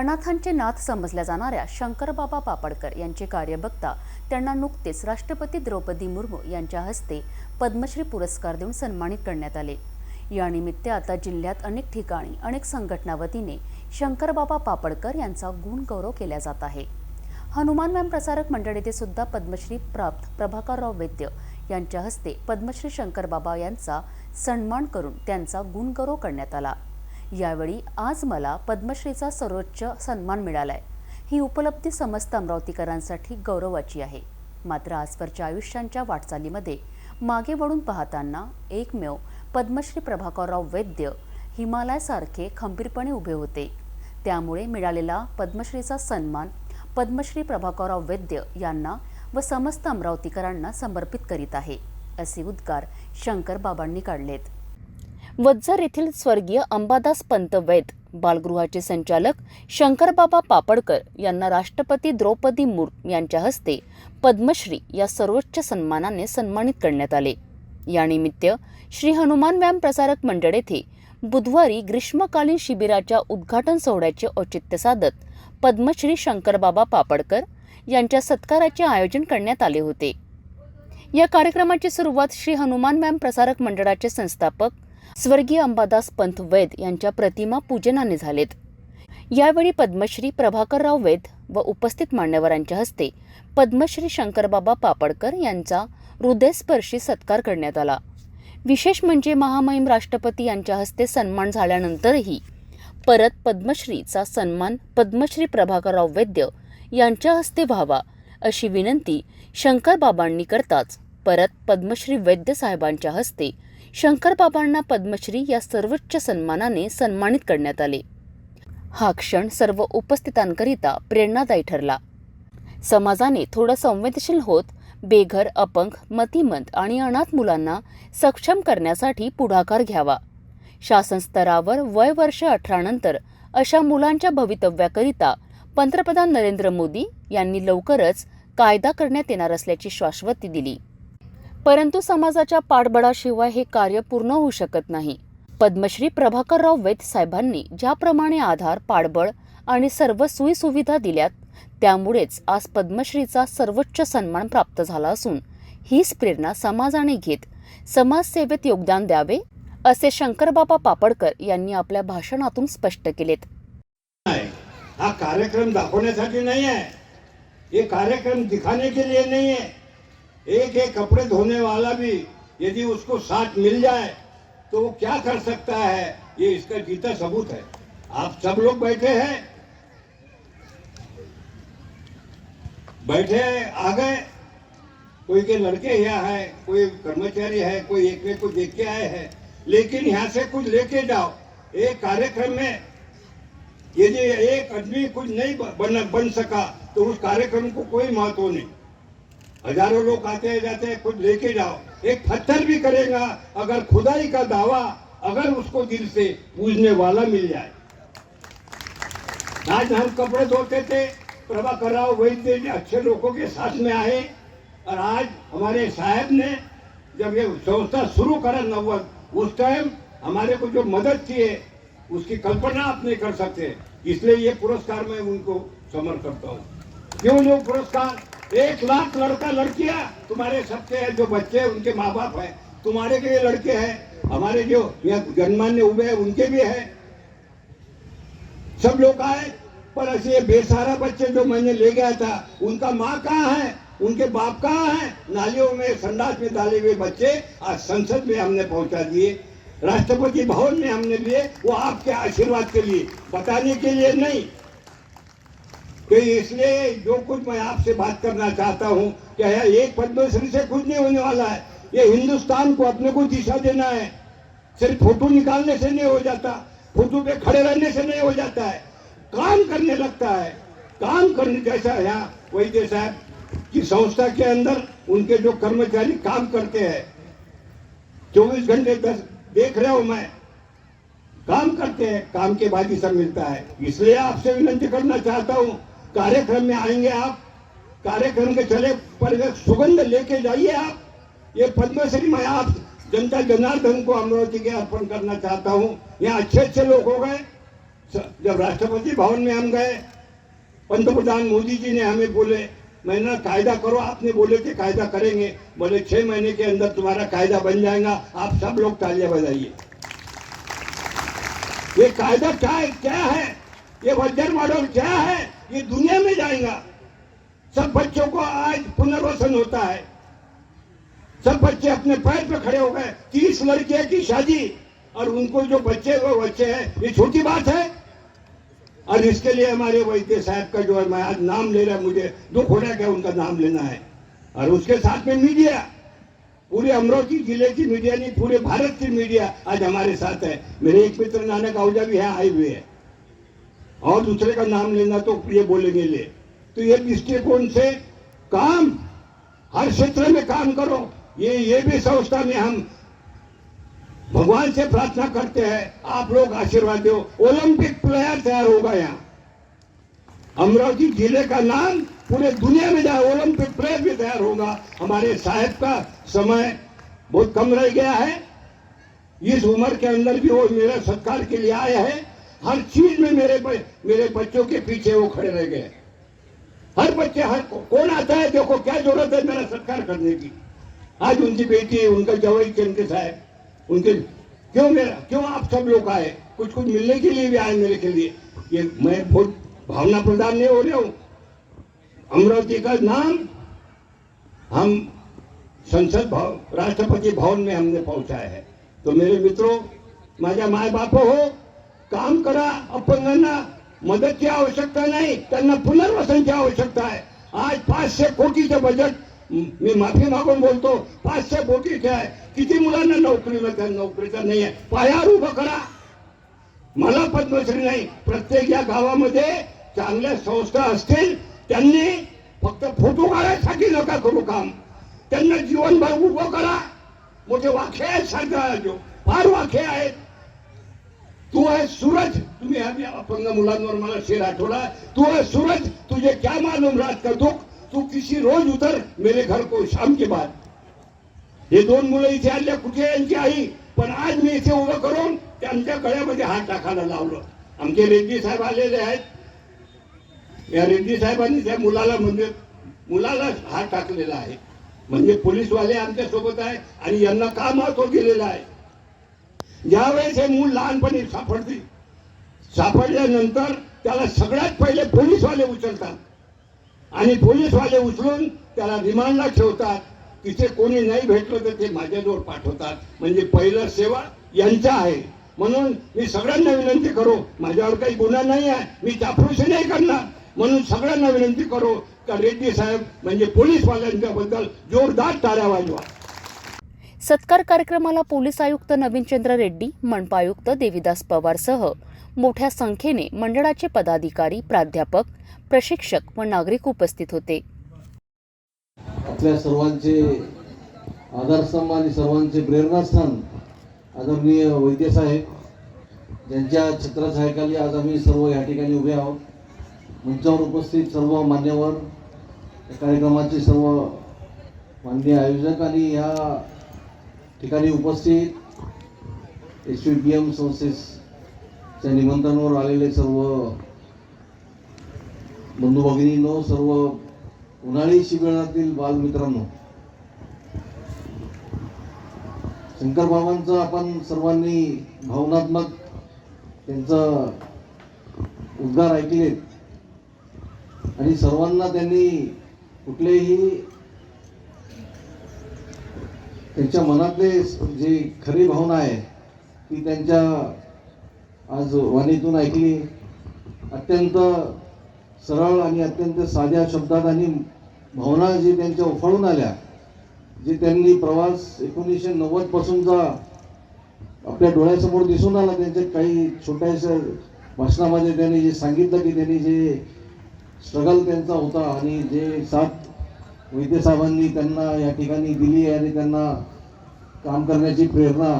अनाथांचे नाथ समजल्या जाणाऱ्या शंकरबाबा पापडकर यांचे कार्य बघता त्यांना नुकतेच राष्ट्रपती द्रौपदी मुर्मू यांच्या हस्ते पद्मश्री पुरस्कार देऊन सन्मानित करण्यात आले. यानिमित्त आता जिल्ह्यात अनेक ठिकाणी अनेक संघटना वतीने शंकरबाबा पापडकर यांचा गुणगौरव केला जात आहे. हनुमान व्यायाम प्रसारक मंडळ येथे सुद्धा पद्मश्री प्राप्त प्रभाकरराव वैद्य यांच्या हस्ते पद्मश्री शंकरबाबा यांचा सन्मान करून त्यांचा गुणगौरव करण्यात आला. यावेळी आज मला पद्मश्रीचा सर्वोच्च सन्मान मिळालाय. ही उपलब्धी समस्त अमरावतीकरांसाठी गौरवाची आहे. मात्र आजवरच्या आयुष्यांच्या वाटचालीमध्ये मागे वळून पाहताना एकमेव पद्मश्री प्रभाकरराव वैद्य हिमालयासारखे खंबीरपणे उभे होते. त्यामुळे मिळालेला पद्मश्रीचा सन्मान पद्मश्री प्रभाकरराव वैद्य यांना व समस्त अमरावतीकरांना समर्पित करीत आहे असे उद्गार शंकर बाबांनी काढलेत. वज्जर येथील स्वर्गीय अंबादास पंत वैद बालगृहाचे संचालक शंकरबाबा पापडकर यांना राष्ट्रपती द्रौपदी मुर्मू यांच्या हस्ते पद्मश्री या सर्वोच्च सन्मानाने सन्मानित करण्यात आले. यानिमित्त श्री हनुमान व्यायाम प्रसारक मंडळ येथे बुधवारी ग्रीष्मकालीन शिबिराच्या उद्घाटन सोहळ्याचे औचित्य साधत पद्मश्री शंकरबाबा पापडकर यांच्या सत्काराचे आयोजन करण्यात आले होते. या कार्यक्रमाची सुरुवात श्री हनुमान व्यायाम प्रसारक मंडळाचे संस्थापक स्वर्गीय अंबादास पंत वैद यांच्या प्रतिमा पूजनाने झालेत. यावेळी पद्मश्री प्रभाकरराव वैद व उपस्थित मान्यवरांच्या हस्ते पद्मश्री शंकरबाबा पापडकर यांचा हृदयस्पर्शी सत्कार करण्यात आला. विशेष म्हणजे महामहिम राष्ट्रपती यांच्या हस्ते सन्मान झाल्यानंतरही परत पद्मश्रीचा सन्मान पद्मश्री प्रभाकरराव वैद्य यांच्या हस्ते व्हावा अशी विनंती शंकरबाबांनी करताच परत पद्मश्री वैद्य साहेबांच्या हस्ते शंकरबाबांना पद्मश्री या सर्वोच्च सन्मानाने सन्मानित करण्यात आले. हा क्षण सर्व उपस्थितांकरिता प्रेरणादायी ठरला. समाजाने थोडं संवेदनशील होत बेघर अपंग मतिमंत आणि अनाथ मुलांना सक्षम करण्यासाठी पुढाकार घ्यावा. शासन स्तरावर वय वर्ष अठरा नंतर अशा मुलांच्या भवितव्याकरिता पंतप्रधान नरेंद्र मोदी यांनी लवकरच कायदा करण्यात येणार असल्याची शाश्वती दिली. परंतु समाजाच्या पाठबळाशिवाय हे कार्य पूर्ण होऊ शकत नाही. पद्मश्री प्रभाकरराव वैद साहेबांनी ज्याप्रमाणे आधार पाठबळ आणि सर्व सोयीसुविधा दिल्यात त्यामुळेच आज पद्मश्रीचा सर्वोच्च सन्मान प्राप्त झाला असून हीच प्रेरणा समाजाने घेत समाजसेवेत योगदान द्यावे असे शंकरबाबा पापडकर यांनी आपल्या भाषणातून स्पष्ट केलेत. हा कार्यक्रम दाखवण्यासाठी नाही आहे हे कार्यक्रम दिखाने के लिए नाही आहे एक एक कपड़े धोने वाला भी यदि उसको साथ मिल जाए तो वो क्या कर सकता है? ये इसका जीता सबूत है। आप सब लोग बैठे हैं? बैठे आ गए। कोई के लड़के यहाँ है, कोई कर्मचारी है, कोई एक को देख के आए हैं। लेकिन यहाँ से कुछ लेके जाओ। एक कार्यक्रम में यदि एक आदमी कुछ नहीं बन बन सका तो उस कार्यक्रम को कोई महत्व नहीं। हज़ारों लोग आते हैं, जाते हैं कुछ लेके जाओ। एक पत्थर भी करेगा, अगर खुदाई का दावा, अगर उसको दिल से पूजने वाला मिल जाए। आज हम कपड़े धोते थे प्रभाकर राव वैद्य अच्छे लोगों के साथ में आए। और आज हमारे साहब ने, जब ये संस्था शुरू करा नव्वद उस टाइम हमारे को जो मदद की है, उसकी कल्पना आप नहीं कर सकते। इसलिए ये पुरस्कार मैं उनको समर्पित करता हूँ। क्यों जो पुरस्कार? एक लाख लड़का लड़कियाँ तुम्हारे सबके हैं, जो बच्चे हैं, उनके माँ बाप है। तुम्हारे के ये लड़के हैं, हमारे जो यहाँ जन्मान्य हुए हैं, उनके भी है। सब लोग आए, पर ऐसे बेसहारा बच्चे जो मैंने ले गया था, उनका माँ कहाँ है? उनके बाप कहाँ है? नालियों में, संडास में डाले हुए बच्चे आज संसद में हमने पहुँचा दिए। राष्ट्रपति भवन में हमने लिए, वो आपके आशीर्वाद के लिए। बताने के लिए नहीं कि इसलिए जो कुछ मैं आपसे बात करना चाहता हूँ कि यह एक पद्मश्री से कुछ नहीं होने वाला है? ये हिंदुस्तान को अपने को दिशा देना है। सिर्फ़ फ़ोटो निकालने से नहीं हो जाता, फ़ोटो पे खड़े रहने से नहीं हो जाता है। काम करने लगता है। काम करने जैसा यहाँ वैद्य साहब, की संस्था के अंदर उनके जो कर्मचारी काम करते हैं। चौबीस घंटे दस देख रहे हो मैं। काम करते हैं, काम के बाद ही सब मिलता है। इसलिए आपसे विनंती करना चाहता हूँ कार्यक्रम में आएँगे आप। कार्यक्रम के चले पर सुगंध लेके जाइए आप। ये पद्मश्री मैं आप जनता जनार्दन को अमरावती के अर्पण करना चाहता हूँ। यहाँ अच्छे अच्छे लोग हो गए। जब राष्ट्रपति भवन में हम गए, पंतप्रधान मोदी जी ने हमें बोले मैंने कायदा करो। आपने बोले कि कायदा करेंगे। बोले, छह महीने के अंदर तुम्हारा कायदा बन जाएगा। आप सब लोग तालियाँ बजाइए। ये कायदा क्या क्या है? ये वज़न मॉडल क्या है? ये दुनिया में जाएगा। सब बच्चों को आज पुनर्वसन होता है। सब बच्चे अपने पैर पे खड़े हो गए तीस लड़कियाँ की शादी। और उनको जो बच्चे वो बच्चे हैं। ये छोटी बात है। और इसके लिए हमारे वैद्य साहब का जो है, मैं आज नाम ले रहा मुझे दुख हो रहा है उनका नाम लेना है। और उसके साथ में मीडिया। पूरे अमरावती ज़िले की मीडिया नहीं, पूरे भारत की मीडिया आज हमारे साथ है। मेरे एक मित्र नानक आहूजा भी यहाँ आए हुए हैं। और दूसरे का नाम लेना तो ये बोलेंगे ले। तो ये दृष्टिकोण से? काम। हर क्षेत्र में काम करो। ये ये भी संस्था में हम भगवान से प्रार्थना करते हैं। आप लोग आशीर्वाद दो। ओलंपिक प्लेयर तैयार होगा यहाँ। अमरावती ज़िले का नाम पूरे दुनिया में जाए ओलंपिक प्लेयर भी तैयार होगा, हमारे साहब का समय बहुत कम रह गया है। इस उम्र के अंदर भी वो मेरा सत्कार के लिए आए हैं। हर चीज़ में मेरे मेरे बच्चों के पीछे वो खड़े रह गए। हर बच्चे, हर कौन आता है, देखो क्या ज़रूरत है मेरा सत्कार करने की। आज उनकी बेटी, उनका जवाई चंद्र साहब, उनके, क्यों मेरा, क्यों आप सब लोग आए? कुछ कुछ मिलने के लिए भी आए मेरे के लिए। ये मैं बहुत भावना प्रदान नहीं हो रहा हूँ। अमरावती का नाम हम संसद भवन राष्ट्रपति भवन में हमने पहुँचाया है। तो मेरे मित्रों, माझ्या माय बाप हो काम करा अपंगांना मदतची आवश्यकता नाही त्यांना पुनर्वसनची आवश्यकता आहे. आज पाचशे कोटीचं बजेट मी माफी मागून बोलतो पाचशे कोटीचे आहे. किती मुलांना नोकरी मिळते? नोकरीचा नाही आहे. पायावर उभं करा. मला पद्मश्री नाही. प्रत्येक या गावामध्ये चांगल्या संस्था असतील त्यांनी फक्त फोटो काढायसाठी नका करू काम. त्यांना जीवनभर उभं करा. मोठे वाखे आहेत सरकार जो फार वाखे आहेत. तू आहे सूरज. तुम्ही आम्ही अपंग मुलांवर मला शेर आठवला. तू आहे सूरज. तुझे क्या मालूम रात का दुख. तू किसी रोज उतर मेरे घर को शाम के बाद. हे दोन मुलं इथे आले कुठे यांची आई? पण आज मी इथे उभं करून त्यांच्या गळ्यामध्ये हात टाकायला लावलं. आमचे रेड्डी साहेब आलेले आहेत. या रेड्डी साहेबांनी त्या मुलाला म्हणजे मुलाला हात टाकलेला आहे. म्हणजे पोलीसवाले आमच्यासोबत आहे आणि यांना का महत्त्व दिलेलं आहे? ज्यावेळेस हे मूल लहानपणी सापडते सापडल्यानंतर त्याला सगळ्यात पहिले पोलीसवाले उचलतात. आणि पोलीसवाले उचलून त्याला रिमांडला ठेवतात तिथे कोणी नाही भेटलं तर ते माझ्याजवळ पाठवतात. म्हणजे पहिलं सेवा यांचा आहे. म्हणून मी सगळ्यांना विनंती करू माझ्यावर काही गुन्हा नाही आहे मी चापरुशी नाही करणार. म्हणून सगळ्यांना विनंती करू का रेड्डी साहेब म्हणजे पोलीसवाल्यांच्याबद्दल जोरदार टाळ्या वाजवा. सत्कार कार्यक्रमाला पोलीस आयुक्त नवीनचंद्र रेड्डी मनपा आयुक्त देविदास पवारसह मोठ्या संख्येने मंडळाचे पदाधिकारी प्राध्यापक प्रशिक्षक व नागरिक उपस्थित होते. आपल्या सर्वांचे आधारस्तंभ आणि सर्वांचे प्रेरणास्थान आदरणीय वैद्यसाहेब ज्यांच्या छत्रसाहेखाली आज आम्ही सर्व या ठिकाणी उभे आहोत. मंचावर उपस्थित सर्व मान्यवर या कार्यक्रमाचे सर्व माननीय आयोजक आणि या ठिकाणी उपस्थित एस पी एम संस्थेच्या निमंत्रणावर आलेले सर्व बंधू भगिनींनो सर्व उन्हाळी शिबिरातील बालमित्रांनो शंकर बाबांचं आपण सर्वांनी भावनात्मक त्यांचं उद्गार ऐकलेत. आणि सर्वांना त्यांनी कुठलेही त्यांच्या मनातले जी खरी भावना आहे ती त्यांच्या आज वाणीतून ऐकली. अत्यंत सरळ आणि अत्यंत साध्या शब्दात आणि भावना जी त्यांच्या उफाळून आल्या जे त्यांनी प्रवास एकोणीसशे नव्वदपासूनचा आपल्या डोळ्यासमोर दिसून आला. त्यांच्या काही छोट्याशा भाषणामध्ये त्यांनी जे सांगितलं की त्यांनी जे स्ट्रगल त्यांचा होता आणि जे सात वैद्य साहेबांनी त्यांना या ठिकाणी दिली आणि त्यांना काम करण्याची प्रेरणा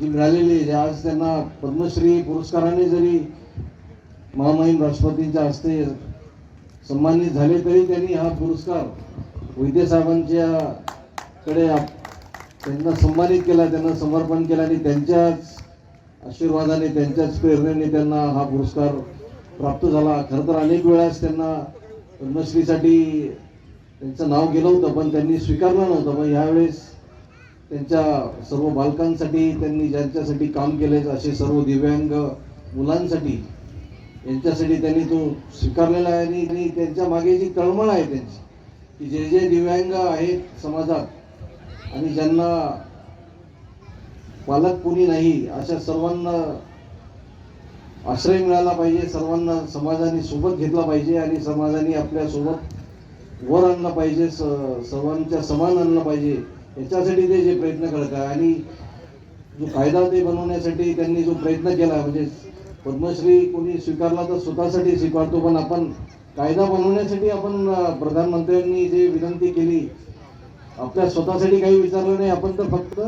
जी मिळालेली आहे, आज त्यांना पद्मश्री पुरस्काराने जरी महामहिम राष्ट्रपतींच्या हस्ते सन्मानित झाले तरी त्यांनी हा पुरस्कार वैद्य साहेबांच्या कडे त्यांना सन्मानित केला त्यांना समर्पण केलं आणि त्यांच्याच आशीर्वादाने त्यांच्याच प्रेरणेने त्यांना हा पुरस्कार प्राप्त झाला. खरं तर अनेक वेळास त्यांना पद्मश्रीसाठी त्यांचं नाव गेलं होतं पण त्यांनी स्वीकारलं नव्हतं. पण यावेळेस त्यांच्या सर्व बालकांसाठी त्यांनी ज्यांच्यासाठी काम केले असे सर्व दिव्यांग मुलांसाठी यांच्यासाठी त्यांनी तो स्वीकारलेला आहे. आणि त्यांच्या मागे जी तळमळ आहे त्यांची की जे जे दिव्यांग आहेत समाजात आणि ज्यांना पालक कोणी नाही अशा सर्वांना आश्रय मिळाला पाहिजे सर्वांना समाजाने सोबत घेतला पाहिजे आणि समाजाने आपल्यासोबत वर आणलं पाहिजे स- सर्वांच्या समान आणलं पाहिजे याच्यासाठी ते जे प्रयत्न करत आहे. आणि जो कायदा ते बनवण्यासाठी त्यांनी जो प्रयत्न केला म्हणजे पद्मश्री कोणी स्वीकारला तर स्वतःसाठी स्वीकारतो पण आपण कायदा बनवण्यासाठी आपण प्रधानमंत्र्यांनी जे विनंती केली आपल्या स्वतःसाठी काही विचारलं नाही. आपण तर फक्त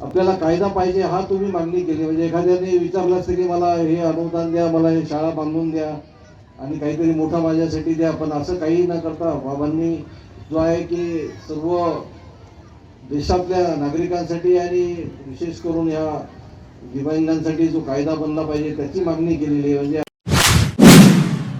आपल्याला कायदा पाहिजे हा तुम्ही मागणी केली. म्हणजे एखाद्याने विचारलं असतं की मला हे अनुदान द्या मला हे शाळा बांधून द्या. आणि काहीतरी मोठा माझ्यासाठी द्या पण असं काही न करता बाबांनी जो आहे की सर्व देशातल्या नागरिकांसाठी आणि विशेष करून या दिव्यांगांसाठी जो कायदा बनला पाहिजे त्याची मागणी केलेली आहे. म्हणजे